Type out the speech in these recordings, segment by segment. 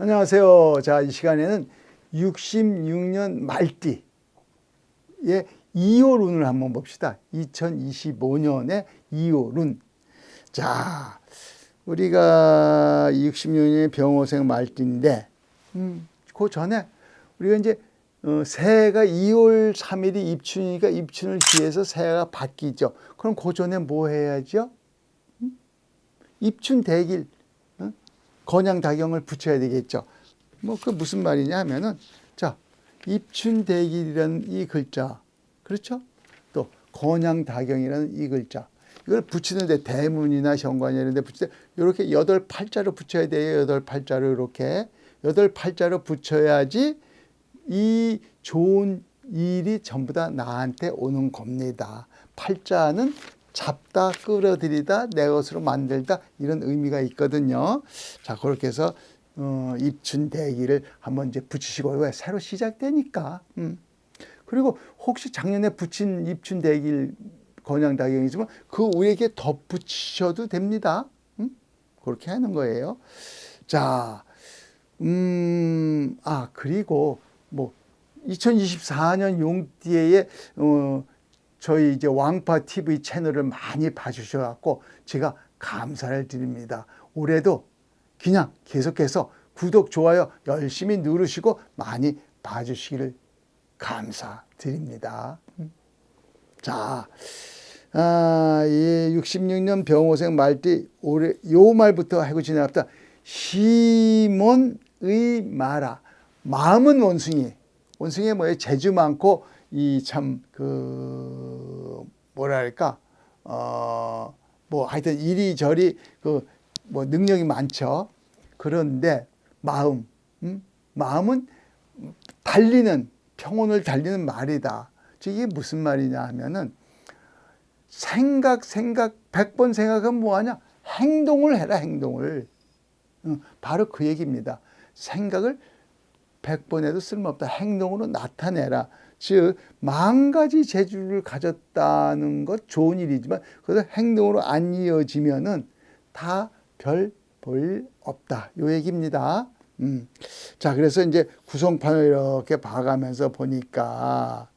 안녕하세요. 자, 이 시간에는 66년 말띠의 2호 룬을 한번 봅시다. 2025년의 2호 룬. 자, 우리가 66년의 병호생 말띠인데, 음, 그 전에 우리가 이제 어, 새해가 2월 3일이 입춘이니까 입춘을 기해서 새해가 바뀌죠. 그럼 그 전에 뭐 해야죠? 음? 입춘 대길, 어? 건양 다경을 붙여야 되겠죠. 뭐 그 무슨 말이냐 하면은 자 입춘 대길이라는 이 글자 그렇죠? 또 건양다경이라는 이 글자 이걸 붙이는데 대문이나 현관이나 이런 데 붙일 때 이렇게 여덟 팔자로 붙여야 돼요. 여덟 팔자로 이렇게 여덟 팔자로 붙여야지 이 좋은 일이 전부 다 나한테 오는 겁니다. 팔자는 잡다, 끌어들이다, 내 것으로 만들다 이런 의미가 있거든요. 자 그렇게 해서 어, 입춘대기를 한번 이제 붙이시고 왜 새로 시작되니까. 음. 그리고 혹시 작년에 붙인 입춘대길 건양다경이지만 그 위에게 덧붙이셔도 됩니다. 음? 그렇게 하는 거예요. 자, 음, 아 그리고 뭐 2024년 용띠에 어, 저희 이제 왕파 TV 채널을 많이 봐주셔갖고 제가 감사를 드립니다. 올해도 그냥 계속해서 구독, 좋아요 열심히 누르시고 많이 봐주시기를 감사드립니다. 음. 자, 아, 예, 66년 병호생 말띠 올해 요 말부터 하고 지나갑다. 시몬의 마라. 마음은 원숭이. 원숭이에 뭐예요? 재주 많고 이 참 그 뭐랄까 어 뭐 하여튼 이리저리 그 뭐 능력이 많죠. 그런데 마음, 음? 마음은 달리는 평온을 달리는 말이다. 즉 이게 무슨 말이냐 하면은 생각 생각 백 번 생각하면 뭐하냐? 행동을 해라 행동을. 어, 바로 그 얘기입니다. 생각을 백번 해도 쓸모없다. 행동으로 나타내라. 즉, 만 가지 재주를 가졌다는 것 좋은 일이지만, 그래서 행동으로 안 이어지면은 다 별 볼 없다. 요 얘기입니다. 음. 자, 그래서 이제 구성판을 이렇게 봐가면서 보니까,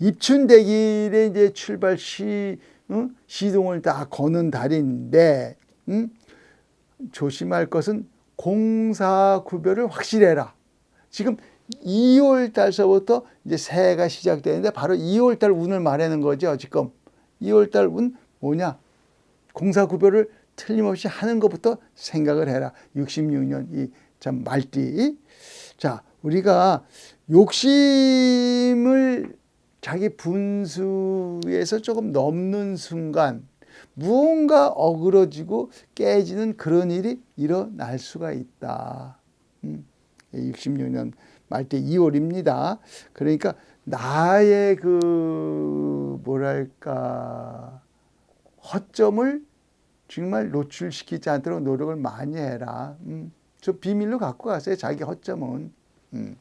입춘대길에 이제 출발 시, 응? 시동을 다 거는 달인데, 응? 조심할 것은 공사 구별을 확실해라. 지금 2월 달서부터 이제 새해가 시작되는데 바로 2월 달 운을 말하는 거죠. 지금 2월 달 운 뭐냐? 공사 구별을 틀림없이 하는 것부터 생각을 해라. 66년 이 참 말띠. 자, 우리가 욕심을 자기 분수에서 조금 넘는 순간 무언가 어그러지고 깨지는 그런 일이 일어날 수가 있다. 음, 66년 말때 2월입니다. 그러니까 나의 그 뭐랄까 허점을 정말 노출시키지 않도록 노력을 많이 해라. 음, 저 비밀로 갖고 가세요. 자기 허점은. 음.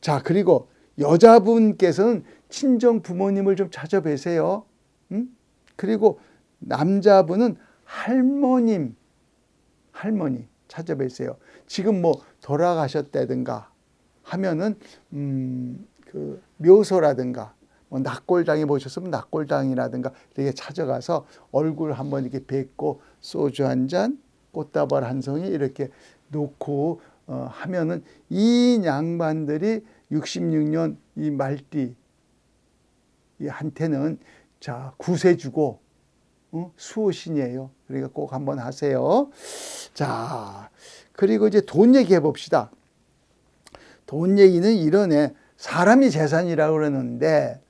자 그리고 여자분께서는 친정 부모님을 좀 찾아뵈세요. 음? 그리고 남자분은 할머님, 할머니 찾아뵈세요. 지금 뭐 돌아가셨다든가 하면은 음 그 묘소라든가 뭐 낙골당에 보셨으면 낙골당이라든가 이렇게 찾아가서 얼굴 한번 이렇게 뵙고 소주 한 잔, 꽃다발 한 송이 이렇게 놓고 어, 하면은 이 양반들이 66년 이 말띠 이 한테는 자 구세주고 어? 수호신이에요. 그러니까 꼭 한번 하세요. 자, 그리고 이제 돈 얘기해 봅시다. 돈 얘기는 이러네. 사람이 재산이라고 그러는데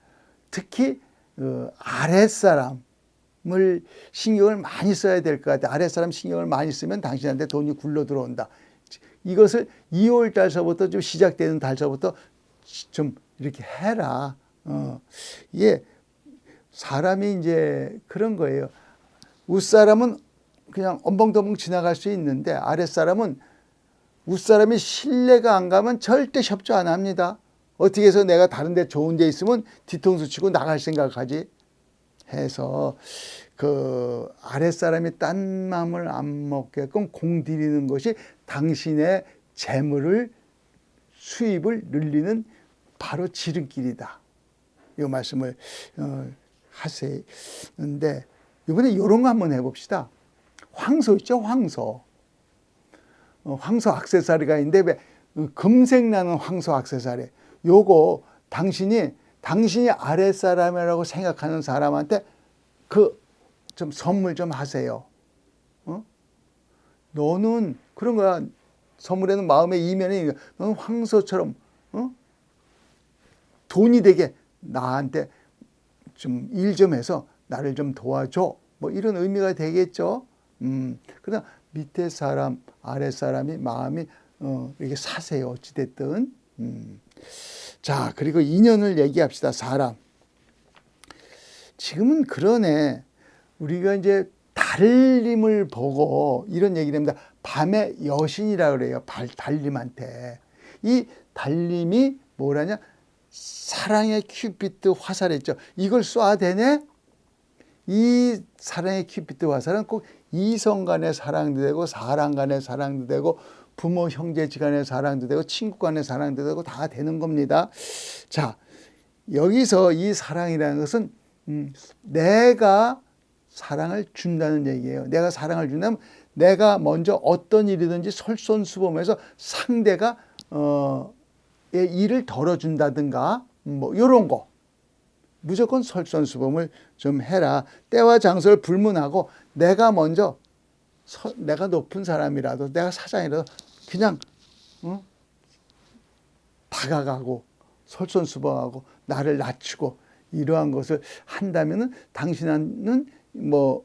특히 그 아랫사람을 신경을 많이 써야 될 것 같아. 아랫사람 신경을 많이 쓰면 당신한테 돈이 굴러 들어온다. 이것을 2월 달서부터 좀 시작되는 달서부터 좀 이렇게 해라. 어, 이게 사람이 이제 그런 거예요. 윗사람은 그냥 엄벙더벙 지나갈 수 있는데 아랫사람은 윗사람이 신뢰가 안 가면 절대 협조 안 합니다. 어떻게 해서 내가 다른 데 좋은 데 있으면 뒤통수 치고 나갈 생각하지 해서 그 아랫사람이 딴 마음을 안 먹게끔 공들이는 것이 당신의 재물을 수입을 늘리는 바로 지름길이다. 이 말씀을 어, 하세는데 이번에 이런 거 한번 해봅시다. 황소 있죠, 황소. 어, 황소 악세사리가 있는데 왜 어, 금색 나는 황소 악세사리. 요거 당신이 당신이 아랫사람이라고 생각하는 사람한테 그 좀 선물 좀 하세요. 어? 너는 그런 거야. 선물에는 마음의 이면이 너는 황소처럼 어? 돈이 되게 나한테 좀일좀 해서 나를 좀 도와줘. 뭐 이런 의미가 되겠죠. 음. 그러나 밑에 사람, 아래 사람이 마음이 어, 이렇게 사세요. 어찌됐든. 음. 자, 그리고 인연을 얘기합시다. 사람. 지금은 그러네. 우리가 이제 달님을 보고 이런 얘기를 합니다. 밤의 여신이라 그래요. 발, 달님한테. 이 달님이 뭐라냐? 사랑의 큐피트 화살했죠. 이걸 쏴야 되네? 이 사랑의 큐피트 화살은 꼭 이성 간의 사랑도 되고 사람 간의 사랑도 되고 부모 형제 간의 사랑도 되고 친구 간의 사랑도 되고 다 되는 겁니다. 자, 여기서 이 사랑이라는 것은 음, 내가 사랑을 준다는 얘기예요. 내가 사랑을 준다면 내가 먼저 어떤 일이든지 솔선수범해서 상대가 어, 의 일을 덜어준다든가 뭐 이런 거 무조건 솔선수범을 좀 해라. 때와 장소를 불문하고 내가 먼저 서, 내가 높은 사람이라도 내가 사장이라도 그냥 어? 다가가고 솔선수범하고 나를 낮추고 이러한 것을 한다면은 당신은 뭐,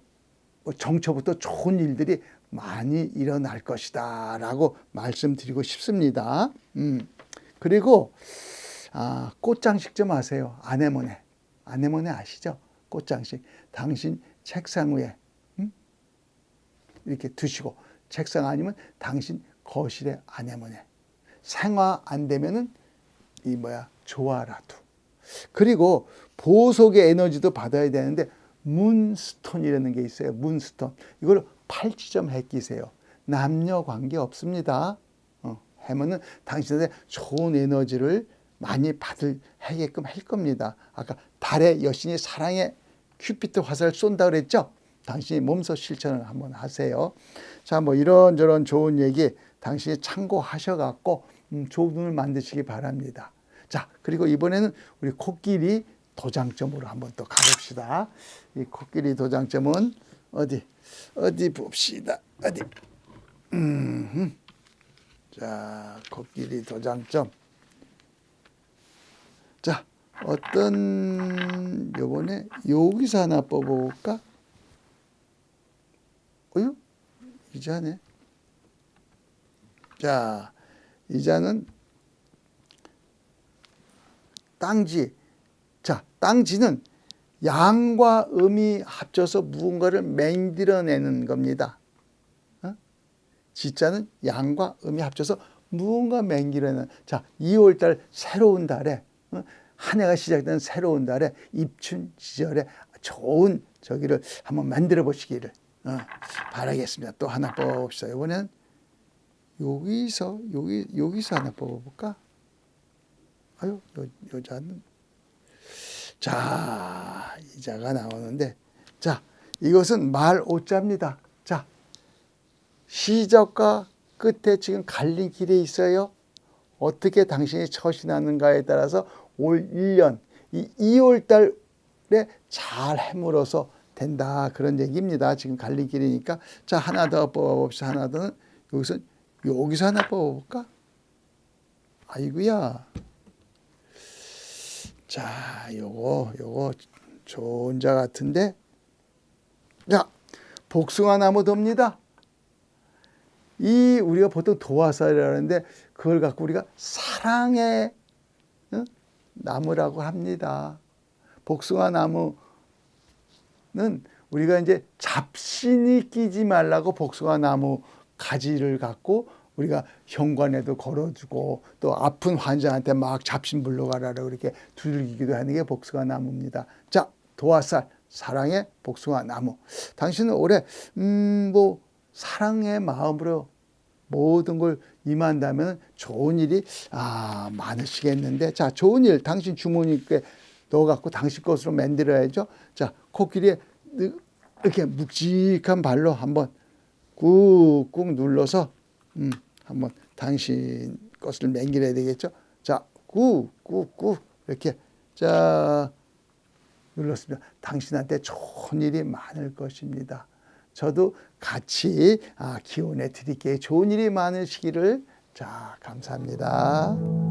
뭐 정처부터 좋은 일들이 많이 일어날 것이다라고 말씀드리고 싶습니다. 음. 그리고 아, 꽃장식 좀 하세요. 아네모네. 아네모네 아시죠? 꽃장식. 당신 책상 위에 음? 이렇게 두시고 책상 아니면 당신 거실에 아네모네. 생화 안 되면은 이 뭐야 좋아라도. 그리고 보석의 에너지도 받아야 되는데 문스톤이라는 게 있어요. 문스톤. 이걸 팔찌점 해 끼세요. 남녀 관계 없습니다. 어, 하면은 당신한테 좋은 에너지를 많이 받을 하게끔 할 겁니다. 아까 달의 여신이 사랑의 큐피트 화살을 쏜다 그랬죠? 당신이 몸소 실천을 한번 하세요. 자, 뭐 이런저런 좋은 얘기 당신이 참고하셔갖고 음, 운을 만드시기 바랍니다. 자, 그리고 이번에는 우리 코끼리 도장점으로 한번 또 가봅시다. 이 코끼리 도장점은 어디 어디 봅시다. 어디 음, 자 코끼리 도장점. 자 어떤 요번에 여기서 하나 뽑아볼까? 어유 이자네. 자 이자는 땅지 자, 땅지는 양과 음이 합쳐서 무언가를 맹들어내는 겁니다. 어? 지자는 양과 음이 합쳐서 무언가 맹기려는 자 2월달 새로운 달에 어? 한 해가 시작되는 새로운 달에 입춘 지절에 좋은 저기를 한번 만들어 보시기를 어, 바라겠습니다. 또 하나 뽑읍시다. 이번엔 여기서 여기 여기서 하나 뽑아볼까? 아유 여, 여자는 자, 이자가 나오는데, 자, 이것은 말 오자입니다. 자, 시작과 끝에 지금 갈린 길에 있어요. 어떻게 당신이 처신하는가에 따라서 올 1년, 이 2월 달에 잘 해물어서 된다. 그런 얘기입니다. 지금 갈린 길이니까. 자, 하나 더 뽑아봅시다. 하나 더는 여기서, 여기서 하나 뽑아볼까? 아이구야. 자, 요거, 요거 좋은 자 같은데. 자, 복숭아 나무 돕니다. 이 우리가 보통 도화살이라는데 그걸 갖고 우리가 사랑의 어? 나무라고 합니다. 복숭아 나무 는 우리가 이제 잡신이 끼지 말라고 복숭아 나무 가지를 갖고 우리가 현관에도 걸어주고 또 아픈 환자한테 막 잡신 물러가라고 그렇게 두들기기도 하는 게 복숭아 나무입니다. 자, 도화살 사랑의 복숭아 나무. 당신은 올해 음 뭐 사랑의 마음으로 모든 걸 임한다면 좋은 일이 아 많으시겠는데 자 좋은 일 당신 주머니에 넣어갖고 당신 것으로 만들어야죠. 자 코끼리에 이렇게 묵직한 발로 한번 꾹꾹 눌러서 음 한번 당신 것을 맹길해야 되겠죠. 자 꾹꾹꾹 이렇게 자 눌렀습니다. 당신한테 좋은 일이 많을 것입니다. 저도 같이 아, 기원해 드릴게요. 좋은 일이 많으시기를 자 감사합니다.